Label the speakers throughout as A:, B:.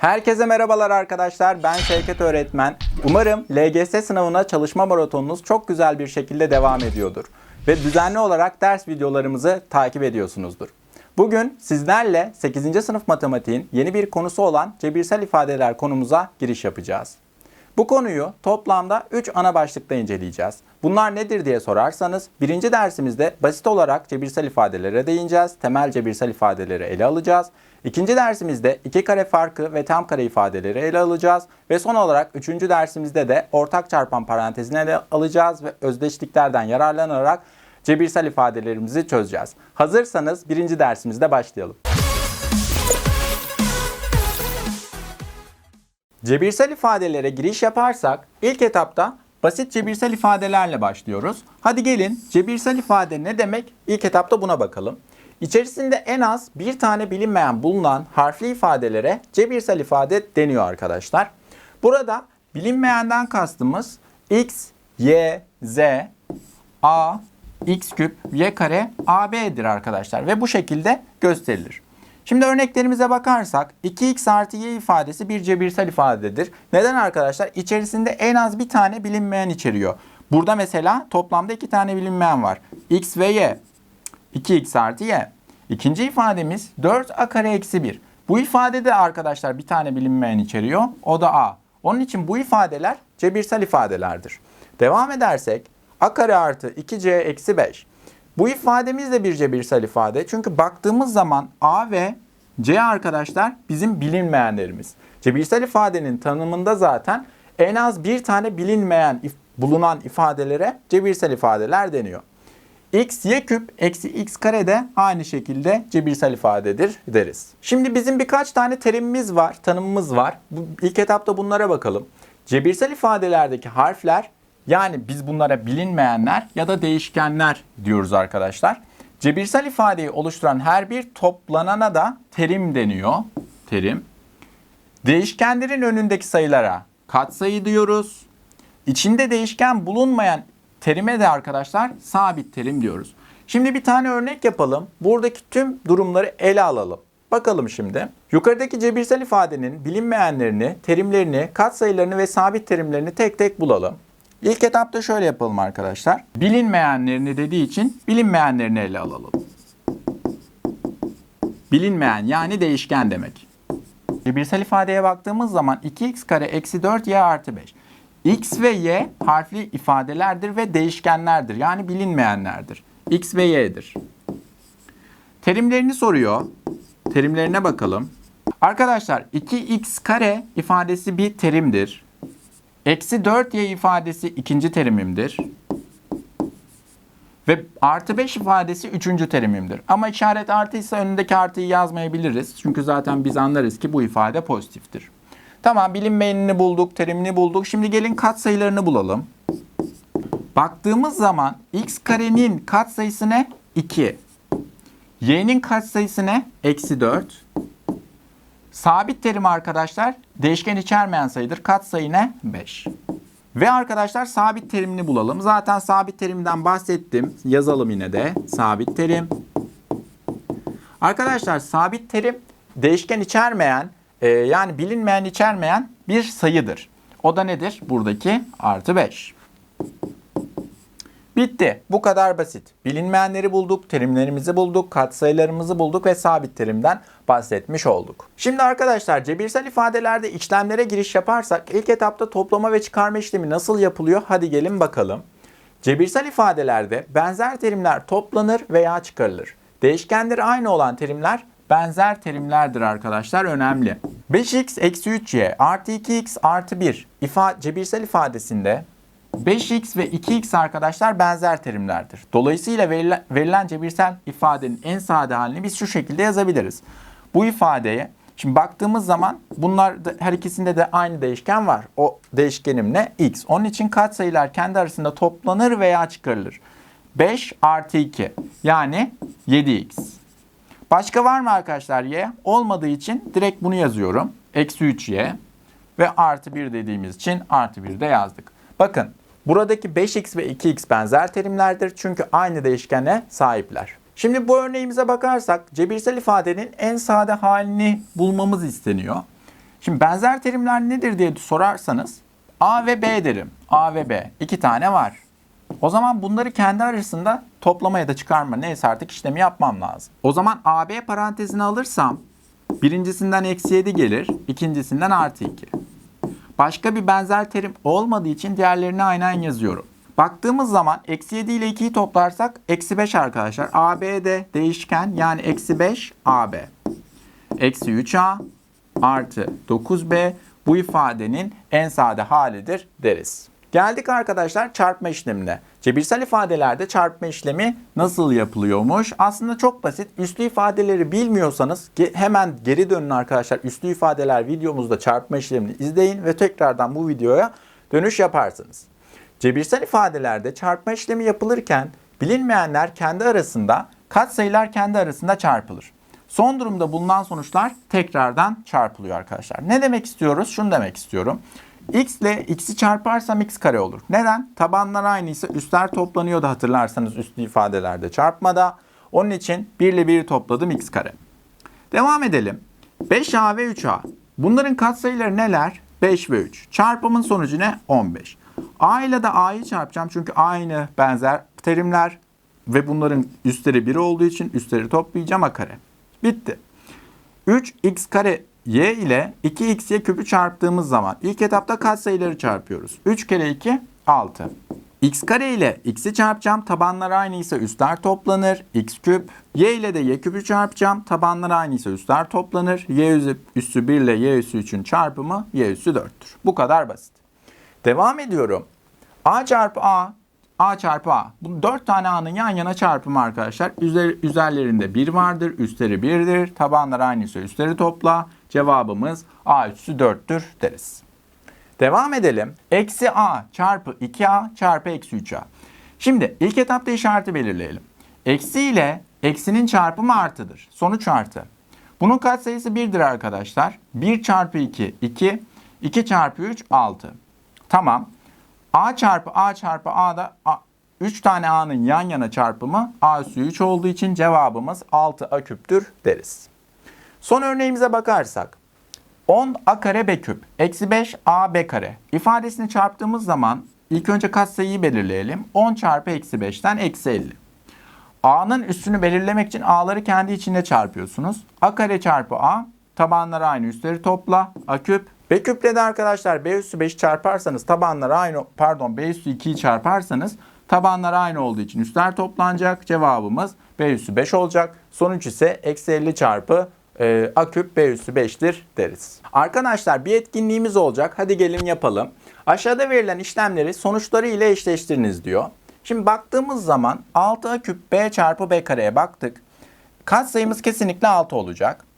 A: Herkese merhabalar arkadaşlar. Ben Şevket Öğretmen. Umarım LGS sınavına çalışma maratonunuz çok güzel bir şekilde devam ediyordur. Ve düzenli olarak ders videolarımızı takip ediyorsunuzdur. Bugün sizlerle 8. sınıf matematiğin yeni bir konusu olan cebirsel ifadeler konumuza giriş yapacağız. Bu konuyu toplamda 3 ana başlıkta inceleyeceğiz. Bunlar nedir diye sorarsanız birinci dersimizde basit olarak cebirsel ifadelere değineceğiz. Temel cebirsel ifadeleri ele alacağız. İkinci dersimizde iki kare farkı ve tam kare ifadeleri ele alacağız. Ve son olarak üçüncü dersimizde de ortak çarpan parantezini ele alacağız ve özdeşliklerden yararlanarak cebirsel ifadelerimizi çözeceğiz. Hazırsanız birinci dersimizde başlayalım. Cebirsel ifadelere giriş yaparsak ilk etapta basit cebirsel ifadelerle başlıyoruz. Hadi gelin cebirsel ifade ne demek? İlk etapta buna bakalım. İçerisinde en az bir tane bilinmeyen bulunan harfli ifadelere cebirsel ifade deniyor arkadaşlar. Burada bilinmeyenden kastımız x, y, z, a, x küp, y kare, ab'dir arkadaşlar ve bu şekilde gösterilir. Şimdi örneklerimize bakarsak 2x artı y ifadesi bir cebirsel ifadedir. Neden arkadaşlar? İçerisinde en az bir tane bilinmeyen içeriyor. Burada mesela toplamda iki tane bilinmeyen var. x ve y. 2x artı y. İkinci ifademiz 4a kare eksi 1. Bu ifadede arkadaşlar bir tane bilinmeyen içeriyor. O da a. Onun için bu ifadeler cebirsel ifadelerdir. Devam edersek a kare artı 2c eksi 5. Bu ifademiz de bir cebirsel ifade. Çünkü baktığımız zaman A ve C arkadaşlar bizim bilinmeyenlerimiz. Cebirsel ifadenin tanımında zaten en az bir tane bilinmeyen bulunan ifadelere cebirsel ifadeler deniyor. X y küp eksi x kare de aynı şekilde cebirsel ifadedir deriz. Şimdi bizim birkaç tane terimimiz var, tanımımız var. Bu, ilk etapta bunlara bakalım. Cebirsel ifadelerdeki harfler yani biz bunlara bilinmeyenler ya da değişkenler diyoruz arkadaşlar. Cebirsel ifadeyi oluşturan her bir toplanana da terim deniyor. Terim. Değişkenlerin önündeki sayılara katsayı diyoruz. İçinde değişken bulunmayan terime de arkadaşlar sabit terim diyoruz. Şimdi bir tane örnek yapalım. Buradaki tüm durumları ele alalım. Bakalım şimdi. Yukarıdaki cebirsel ifadenin bilinmeyenlerini, terimlerini, katsayılarını ve sabit terimlerini tek tek bulalım. İlk etapta şöyle yapalım arkadaşlar. Bilinmeyenlerini dediği için bilinmeyenlerini ele alalım. Bilinmeyen yani değişken demek. Cebirsel ifadeye baktığımız zaman 2x kare eksi 4y artı 5. x ve y harfli ifadelerdir ve değişkenlerdir. Yani bilinmeyenlerdir. x ve y'dir. Terimlerini soruyor. Terimlerine bakalım. Arkadaşlar 2x kare ifadesi bir terimdir. Eksi 4y ifadesi ikinci terimimdir. Ve artı 5 ifadesi üçüncü terimimdir. Ama işaret artıysa önündeki artıyı yazmayabiliriz. Çünkü zaten biz anlarız ki bu ifade pozitiftir. Tamam bilinmeyenini bulduk, terimini bulduk. Şimdi gelin katsayılarını bulalım. Baktığımız zaman x karenin katsayısı ne? 2. y'nin katsayısı ne? Eksi 4. Sabit terim arkadaşlar değişken içermeyen sayıdır. Katsayı ne? 5. Ve arkadaşlar sabit terimini bulalım. Zaten sabit terimden bahsettim. Yazalım yine de. Sabit terim. Arkadaşlar sabit terim değişken içermeyen e, yani bilinmeyen içermeyen bir sayıdır. O da nedir? Buradaki artı 5. Bitti. Bu kadar basit. Bilinmeyenleri bulduk, terimlerimizi bulduk, katsayılarımızı bulduk ve sabit terimden bahsetmiş olduk. Şimdi arkadaşlar cebirsel ifadelerde işlemlere giriş yaparsak ilk etapta toplama ve çıkarma işlemi nasıl yapılıyor? Hadi gelin bakalım. Cebirsel ifadelerde benzer terimler toplanır veya çıkarılır. Değişkenleri aynı olan terimler benzer terimlerdir arkadaşlar önemli. 5x eksi 3y artı 2x artı 1 ifa cebirsel ifadesinde 5x ve 2x arkadaşlar benzer terimlerdir. Dolayısıyla verilen, verilen cebirsel ifadenin en sade halini biz şu şekilde yazabiliriz. Bu ifadeye şimdi baktığımız zaman bunlar da, her ikisinde de aynı değişken var. O değişkenim ne? x. Onun için katsayılar kendi arasında toplanır veya çıkarılır. 5 artı 2 yani 7x. Başka var mı arkadaşlar y? Olmadığı için direkt bunu yazıyorum. Eksi 3y ve artı 1 dediğimiz için artı 1 de yazdık. Bakın buradaki 5x ve 2x benzer terimlerdir çünkü aynı değişkene sahipler. Şimdi bu örneğimize bakarsak cebirsel ifadenin en sade halini bulmamız isteniyor. Şimdi benzer terimler nedir diye sorarsanız A ve B derim. A ve B. iki tane var. O zaman bunları kendi arasında toplama ya da çıkarma neyse artık işlemi yapmam lazım. O zaman AB parantezine alırsam birincisinden eksi 7 gelir, ikincisinden artı 2. Başka bir benzer terim olmadığı için diğerlerini aynen yazıyorum. Baktığımız zaman eksi 7 ile 2'yi toplarsak eksi 5 arkadaşlar. AB de değişken yani eksi 5 AB. Eksi 3A artı 9B bu ifadenin en sade halidir deriz. Geldik arkadaşlar çarpma işlemine. Cebirsel ifadelerde çarpma işlemi nasıl yapılıyormuş? Aslında çok basit. Üslü ifadeleri bilmiyorsanız hemen geri dönün arkadaşlar. Üslü ifadeler videomuzda çarpma işlemini izleyin ve tekrardan bu videoya dönüş yaparsınız. Cebirsel ifadelerde çarpma işlemi yapılırken bilinmeyenler kendi arasında, katsayılar kendi arasında çarpılır. Son durumda bulunan sonuçlar tekrardan çarpılıyor arkadaşlar. Ne demek istiyoruz? Şunu demek istiyorum. X ile x'i çarparsam x kare olur. Neden? Tabanlar aynıysa üstler toplanıyordu hatırlarsanız üslü ifadelerde çarpmada. Onun için 1 ile 1'i topladım x kare. Devam edelim. 5a ve 3a. Bunların katsayıları neler? 5 ve 3. Çarpımın sonucu ne? 15. a ile de a'yı çarpacağım çünkü aynı benzer terimler ve bunların üstleri 1 olduğu için üstleri toplayacağım a kare. Bitti. 3x kare y ile 2xy küpü çarptığımız zaman ilk etapta katsayıları çarpıyoruz. 3 kere 2 6. x kare ile x'i çarpacağım. Tabanlar aynıysa üstler toplanır. x küp. y ile de y küpü çarpacağım. Tabanlar aynıysa üstler toplanır. y üssü- üssü 1 ile y üssü 3'ün çarpımı y üssü 4'tür. Bu kadar basit. Devam ediyorum. A çarpı A, A çarpı A. Bu dört tane A'nın yan yana çarpımı arkadaşlar. Üzer, üzerlerinde 1 vardır, üstleri 1'dir. Tabanlar aynıysa üstleri topla. Cevabımız A üssü 4'tür deriz. Devam edelim. Eksi A çarpı 2A çarpı eksi 3A. Şimdi ilk etapta işareti belirleyelim. Eksi ile eksinin çarpımı artıdır. Sonuç artı. Bunun katsayısı 1'dir arkadaşlar. 1 çarpı 2 2. 2 çarpı 3 6. Tamam. A çarpı A çarpı A'da 3 tane A'nın yan yana çarpımı A üssü 3 olduğu için cevabımız 6 A küptür deriz. Son örneğimize bakarsak 10 A kare B küp eksi 5 A B kare ifadesini çarptığımız zaman ilk önce katsayıyı belirleyelim. 10 çarpı eksi 5'ten eksi 50. A'nın üstünü belirlemek için A'ları kendi içinde çarpıyorsunuz. A kare çarpı A tabanları aynı üstleri topla A küp. B küple de arkadaşlar B üssü 5'i çarparsanız tabanları aynı pardon B üssü 2'yi çarparsanız tabanlar aynı olduğu için üstler toplanacak. Cevabımız B üssü 5 olacak. Sonuç ise eksi 50 çarpı e, A küp B üssü 5'tir deriz. Arkadaşlar bir etkinliğimiz olacak. Hadi gelin yapalım. Aşağıda verilen işlemleri sonuçları ile eşleştiriniz diyor. Şimdi baktığımız zaman 6A küp B çarpı B kareye baktık. Katsayımız kesinlikle 6 olacak.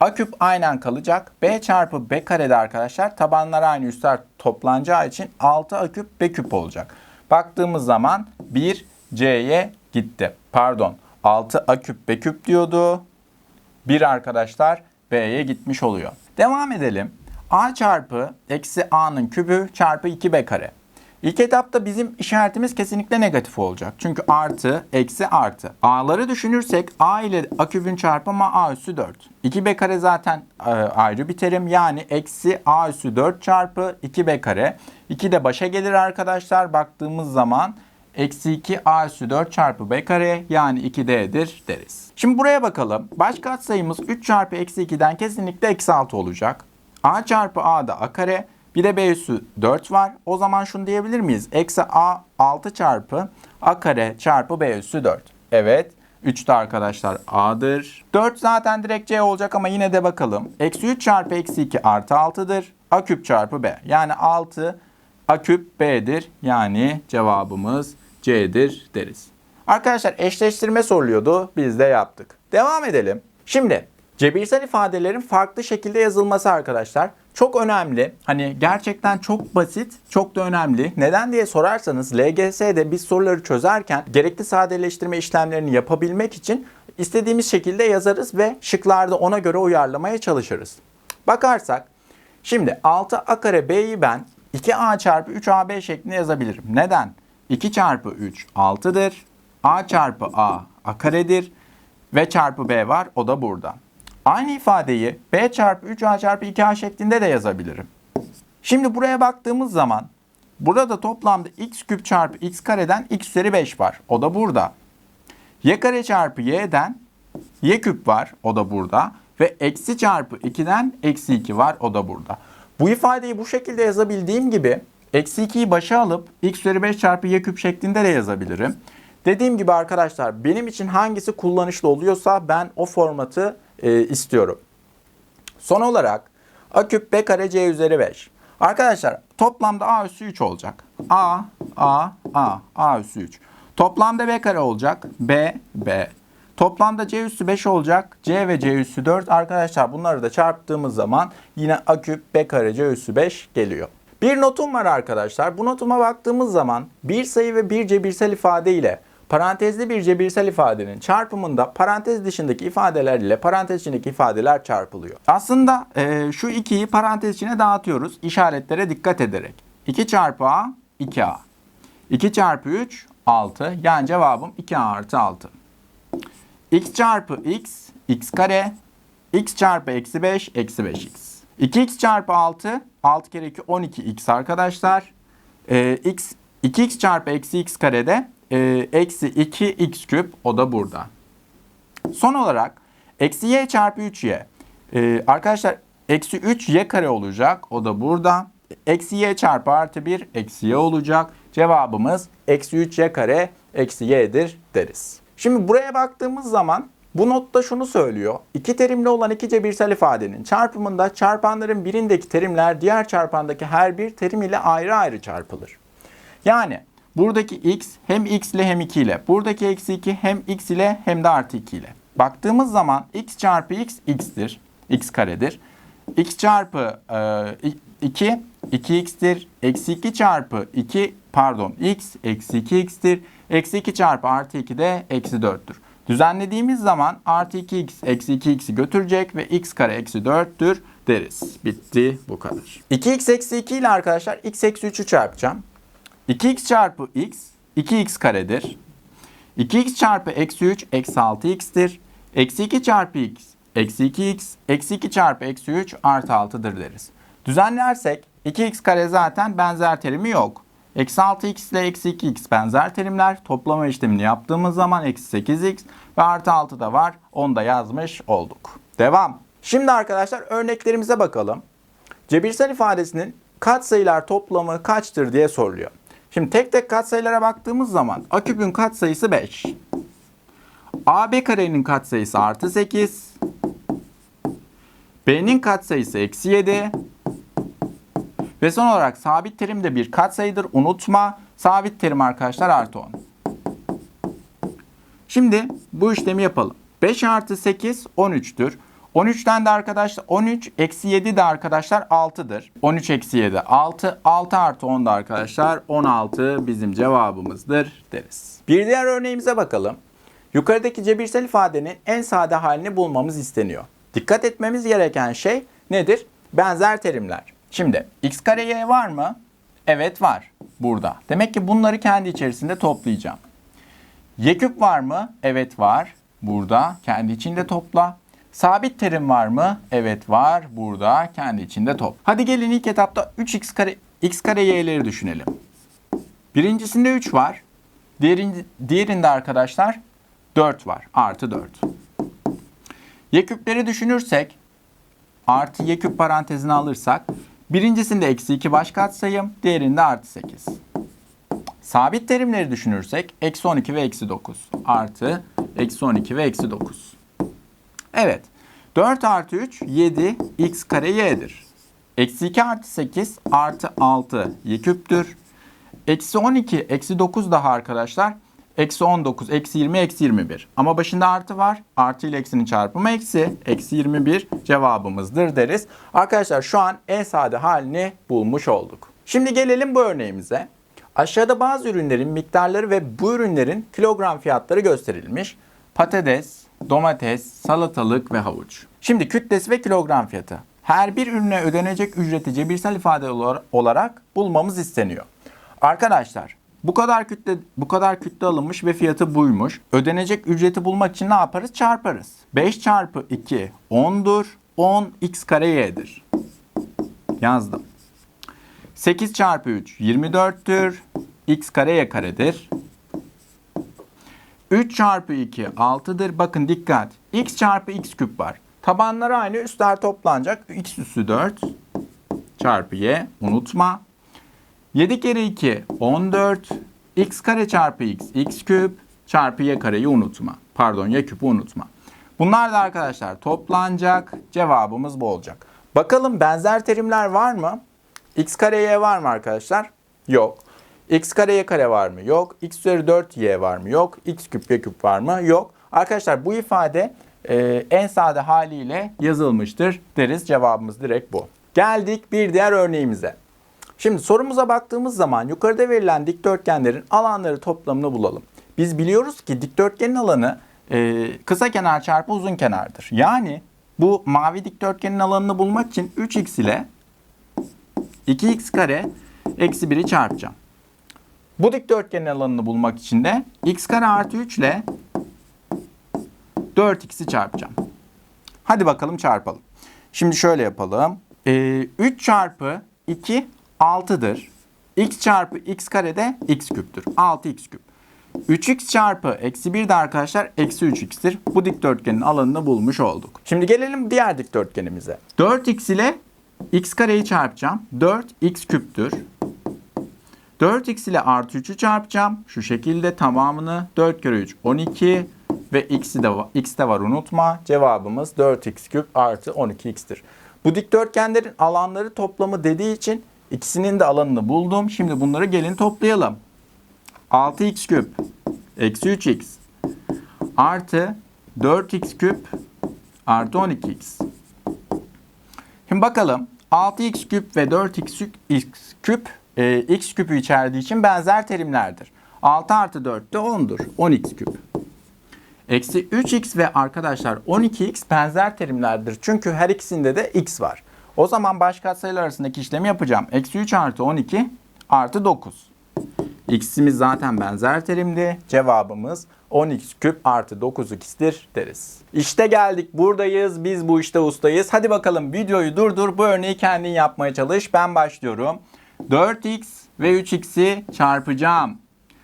A: A küp aynen kalacak. B çarpı B karede arkadaşlar tabanlar aynı üstler toplanacağı için 6 A küp B küp olacak. Baktığımız zaman 1 C'ye gitti. Pardon 6 A küp B küp diyordu. 1 arkadaşlar B'ye gitmiş oluyor. Devam edelim. A çarpı eksi A'nın kübü çarpı 2B kare. İlk etapta bizim işaretimiz kesinlikle negatif olacak. Çünkü artı, eksi, artı. A'ları düşünürsek A ile A kübün çarpımı A üssü 4. 2B kare zaten e, ayrı bir terim. Yani eksi A üssü 4 çarpı 2B kare. 2 de başa gelir arkadaşlar. Baktığımız zaman eksi 2 A üssü 4 çarpı B kare yani 2D'dir deriz. Şimdi buraya bakalım. Baş katsayımız 3 çarpı eksi 2'den kesinlikle eksi 6 olacak. A çarpı A da A kare. Bir de B üssü 4 var. O zaman şunu diyebilir miyiz? Eksi A 6 çarpı A kare çarpı B üssü 4. Evet. 3 de arkadaşlar A'dır. 4 zaten direkt C olacak ama yine de bakalım. Eksi 3 çarpı eksi 2 artı 6'dır. A küp çarpı B. Yani 6 A küp B'dir. Yani cevabımız C'dir deriz. Arkadaşlar eşleştirme soruluyordu. Biz de yaptık. Devam edelim. Şimdi cebirsel ifadelerin farklı şekilde yazılması arkadaşlar çok önemli. Hani gerçekten çok basit, çok da önemli. Neden diye sorarsanız LGS'de biz soruları çözerken gerekli sadeleştirme işlemlerini yapabilmek için istediğimiz şekilde yazarız ve şıklarda ona göre uyarlamaya çalışırız. Bakarsak şimdi 6a kare b'yi ben 2a çarpı 3ab şeklinde yazabilirim. Neden? 2 çarpı 3 6'dır. a çarpı a a karedir. Ve çarpı b var o da burada. Aynı ifadeyi b çarpı 3a çarpı 2a şeklinde de yazabilirim. Şimdi buraya baktığımız zaman burada toplamda x küp çarpı x kareden x üzeri 5 var. O da burada. y kare çarpı y'den y küp var. O da burada. Ve eksi çarpı 2'den eksi 2 var. O da burada. Bu ifadeyi bu şekilde yazabildiğim gibi eksi 2'yi başa alıp x üzeri 5 çarpı y küp şeklinde de yazabilirim. Dediğim gibi arkadaşlar benim için hangisi kullanışlı oluyorsa ben o formatı e, istiyorum. Son olarak a küp b kare c üzeri 5. Arkadaşlar toplamda a üssü 3 olacak. a, a, a, a üssü 3. Toplamda b kare olacak. b, b. Toplamda c üssü 5 olacak. c ve c üssü 4. Arkadaşlar bunları da çarptığımız zaman yine a küp b kare c üssü 5 geliyor. Bir notum var arkadaşlar. Bu notuma baktığımız zaman bir sayı ve bir cebirsel ifade ile parantezli bir cebirsel ifadenin çarpımında parantez dışındaki ifadeler ile parantez içindeki ifadeler çarpılıyor. Aslında e, şu ikiyi parantez içine dağıtıyoruz işaretlere dikkat ederek. 2 çarpı a 2a. 2 çarpı 3 6. Yani cevabım 2a artı 6. x çarpı x x kare. x çarpı eksi 5 eksi 5x. 2x çarpı 6 6 kere 2 12x arkadaşlar. Ee, x 2x çarpı eksi x karede e, eksi 2x küp o da burada. Son olarak eksi y çarpı 3y. Ee, arkadaşlar eksi 3y kare olacak o da burada. Eksi y çarpı artı 1 eksi y olacak. Cevabımız eksi 3y kare eksi y'dir deriz. Şimdi buraya baktığımız zaman bu notta şunu söylüyor. İki terimli olan iki cebirsel ifadenin çarpımında çarpanların birindeki terimler diğer çarpandaki her bir terim ile ayrı ayrı çarpılır. Yani buradaki x hem x ile hem 2 ile, buradaki eksi 2 hem x ile hem de artı 2 ile. Baktığımız zaman x çarpı x x'tir, x karedir. x çarpı e, 2 2x'tir. Eksi 2 çarpı 2 pardon x eksi 2x'tir. Eksi 2 çarpı artı 2 de eksi 4'tür. Düzenlediğimiz zaman artı 2x eksi 2x'i götürecek ve x kare eksi 4'tür deriz. Bitti bu kadar. 2x eksi 2 ile arkadaşlar x eksi 3'ü çarpacağım. 2x çarpı x 2x karedir. 2x çarpı eksi 3 eksi 6x'tir. Eksi 2 çarpı x eksi 2x eksi 2 çarpı eksi 3 artı 6'dır deriz. Düzenlersek 2x kare zaten benzer terimi yok. Eksi 6x ile eksi 2x benzer terimler. Toplama işlemini yaptığımız zaman eksi 8x ve artı 6 da var. Onu da yazmış olduk. Devam. Şimdi arkadaşlar örneklerimize bakalım. Cebirsel ifadesinin katsayılar toplamı kaçtır diye soruluyor. Şimdi tek tek katsayılara baktığımız zaman a küpün katsayısı 5. AB karenin katsayısı artı 8. B'nin katsayısı eksi 7. Ve son olarak sabit terim de bir katsayıdır. Unutma. Sabit terim arkadaşlar artı 10. Şimdi bu işlemi yapalım. 5 artı 8 13'tür. 13'ten de arkadaşlar 13 eksi 7 de arkadaşlar 6'dır. 13 eksi 7 6. 6 artı 10 da arkadaşlar 16 bizim cevabımızdır deriz. Bir diğer örneğimize bakalım. Yukarıdaki cebirsel ifadenin en sade halini bulmamız isteniyor. Dikkat etmemiz gereken şey nedir? Benzer terimler. Şimdi x kare y var mı? Evet var. Burada. Demek ki bunları kendi içerisinde toplayacağım. Y küp var mı? Evet var. Burada. Kendi içinde topla. Sabit terim var mı? Evet var. Burada. Kendi içinde top. Hadi gelin ilk etapta 3x kare x kare y'leri düşünelim. Birincisinde 3 var. Diğerinde, diğerinde arkadaşlar 4 var. Artı 4. Y küpleri düşünürsek artı y küp parantezine alırsak birincisinde eksi 2 baş katsayım, diğerinde artı 8. Sabit terimleri düşünürsek eksi 12 ve eksi 9 artı eksi 12 ve eksi 9. Evet 4 artı 3 7 x kare y'dir. Eksi 2 artı 8 artı 6 y küptür. Eksi 12 eksi 9 daha arkadaşlar. Eksi 19, eksi 20, eksi 21. Ama başında artı var. Artı ile eksinin çarpımı eksi. Eksi 21 cevabımızdır deriz. Arkadaşlar şu an en sade halini bulmuş olduk. Şimdi gelelim bu örneğimize. Aşağıda bazı ürünlerin miktarları ve bu ürünlerin kilogram fiyatları gösterilmiş. Patates, domates, salatalık ve havuç. Şimdi kütlesi ve kilogram fiyatı. Her bir ürüne ödenecek ücreti cebirsel ifade olarak bulmamız isteniyor. Arkadaşlar bu kadar kütle bu kadar kütle alınmış ve fiyatı buymuş. Ödenecek ücreti bulmak için ne yaparız? Çarparız. 5 çarpı 2 10'dur. 10 x kare y'dir. Yazdım. 8 çarpı 3 24'tür. x kare y karedir. 3 çarpı 2 6'dır. Bakın dikkat. x çarpı x küp var. Tabanları aynı üstler toplanacak. x üssü 4 çarpı y. Unutma. 7 kere 2 14. x kare çarpı x x küp çarpı y kareyi unutma. Pardon y küpü unutma. Bunlar da arkadaşlar toplanacak. Cevabımız bu olacak. Bakalım benzer terimler var mı? x kare y var mı arkadaşlar? Yok. X kare y kare var mı? Yok. x üzeri 4y var mı? Yok. x küp y küp var mı? Yok. Arkadaşlar bu ifade e, en sade haliyle yazılmıştır deriz. Cevabımız direkt bu. Geldik bir diğer örneğimize. Şimdi sorumuza baktığımız zaman yukarıda verilen dikdörtgenlerin alanları toplamını bulalım. Biz biliyoruz ki dikdörtgenin alanı e, kısa kenar çarpı uzun kenardır. Yani bu mavi dikdörtgenin alanını bulmak için 3x ile 2x kare eksi 1'i çarpacağım. Bu dikdörtgenin alanını bulmak için de x kare artı 3 ile 4x'i çarpacağım. Hadi bakalım çarpalım. Şimdi şöyle yapalım. Ee, 3 çarpı 2 6'dır. x çarpı x kare de x küptür. 6x küp. 3x çarpı eksi 1 de arkadaşlar eksi 3x'tir. Bu dikdörtgenin alanını bulmuş olduk. Şimdi gelelim diğer dikdörtgenimize. 4x ile x kareyi çarpacağım. 4x küptür. 4x ile artı 3'ü çarpacağım. Şu şekilde tamamını 4 kere 3 12 ve x'i de, x de var unutma. Cevabımız 4x küp artı 12x'tir. Bu dikdörtgenlerin alanları toplamı dediği için ikisinin de alanını buldum. Şimdi bunları gelin toplayalım. 6x küp eksi 3x artı 4x küp artı 12x. Şimdi bakalım 6x küp ve 4x x küp e, x küpü içerdiği için benzer terimlerdir. 6 artı 4 de 10'dur. 10x küp. Eksi 3x ve arkadaşlar 12x benzer terimlerdir. Çünkü her ikisinde de x var. O zaman baş katsayılar arasındaki işlemi yapacağım. Eksi 3 artı 12 artı 9. X'imiz zaten benzer terimdi. Cevabımız 10x küp artı 9x'tir deriz. İşte geldik buradayız. Biz bu işte ustayız. Hadi bakalım videoyu durdur. Bu örneği kendin yapmaya çalış. Ben başlıyorum. 4x ve 3x'i çarpacağım.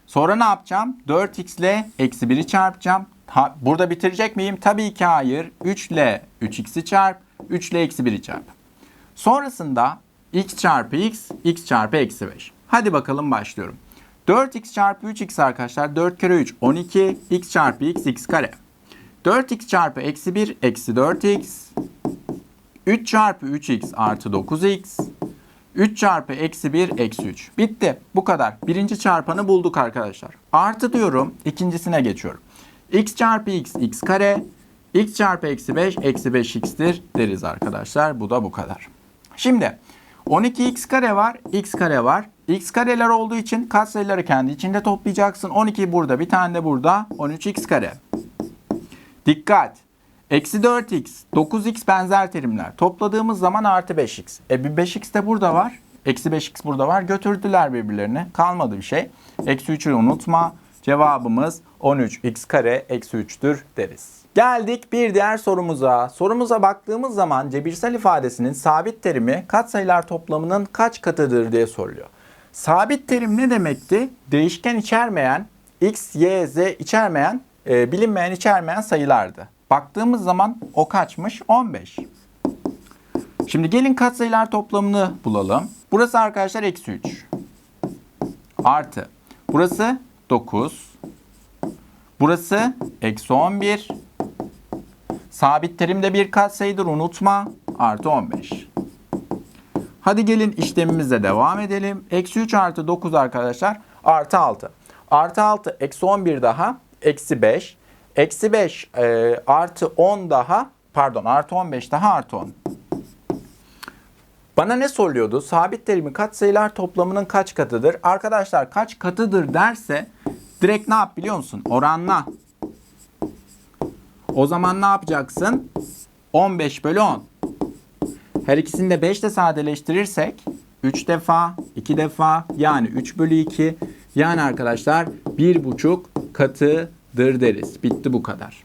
A: Sonra ne yapacağım? 4x ile eksi 1'i çarpacağım. Ha, burada bitirecek miyim? Tabii ki hayır. 3 ile 3x'i çarp. 3 ile eksi 1'i çarp. Sonrasında x çarpı x, x çarpı eksi 5. Hadi bakalım başlıyorum. 4x çarpı 3x arkadaşlar 4 kere 3 12 x çarpı x x kare. 4x çarpı eksi 1 eksi 4x. 3 çarpı 3x artı 9x. 3 çarpı eksi 1 eksi 3. Bitti. Bu kadar. Birinci çarpanı bulduk arkadaşlar. Artı diyorum. ikincisine geçiyorum. x çarpı x x kare. x çarpı eksi 5 eksi 5x'tir deriz arkadaşlar. Bu da bu kadar. Şimdi 12x kare var, x kare var. x kareler olduğu için katsayıları kendi içinde toplayacaksın. 12 burada, bir tane de burada. 13x kare. Dikkat! Eksi 4x, 9x benzer terimler. Topladığımız zaman artı 5x. E bir 5x de burada var. Eksi 5x burada var. Götürdüler birbirlerini. Kalmadı bir şey. Eksi 3'ü unutma. Cevabımız 13x kare eksi 3'tür deriz. Geldik bir diğer sorumuza. Sorumuza baktığımız zaman cebirsel ifadesinin sabit terimi katsayılar toplamının kaç katıdır diye soruluyor. Sabit terim ne demekti? Değişken içermeyen, x, y, z içermeyen, e, bilinmeyen içermeyen sayılardı. Baktığımız zaman o kaçmış? 15. Şimdi gelin katsayılar toplamını bulalım. Burası arkadaşlar eksi 3. Artı. Burası 9. Burası eksi 11. Sabit terimde bir katsayıdır unutma. Artı 15. Hadi gelin işlemimize devam edelim. Eksi 3 artı 9 arkadaşlar artı 6. Artı 6 eksi 11 daha eksi 5. Eksi 5 e, artı 10 daha pardon artı 15 daha artı 10. Bana ne soruluyordu? Sabit terimi katsayılar toplamının kaç katıdır? Arkadaşlar kaç katıdır derse direkt ne yap biliyor musun? Oranla. O zaman ne yapacaksın? 15 bölü 10. Her ikisini de 5 ile sadeleştirirsek 3 defa, 2 defa yani 3 bölü 2 Yani arkadaşlar bir buçuk katıdır deriz. Bitti bu kadar.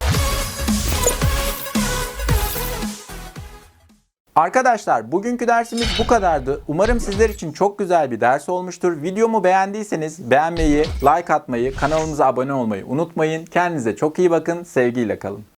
A: Arkadaşlar bugünkü dersimiz bu kadardı. Umarım sizler için çok güzel bir ders olmuştur. Videomu beğendiyseniz beğenmeyi, like atmayı, kanalımıza abone olmayı unutmayın. Kendinize çok iyi bakın. Sevgiyle kalın.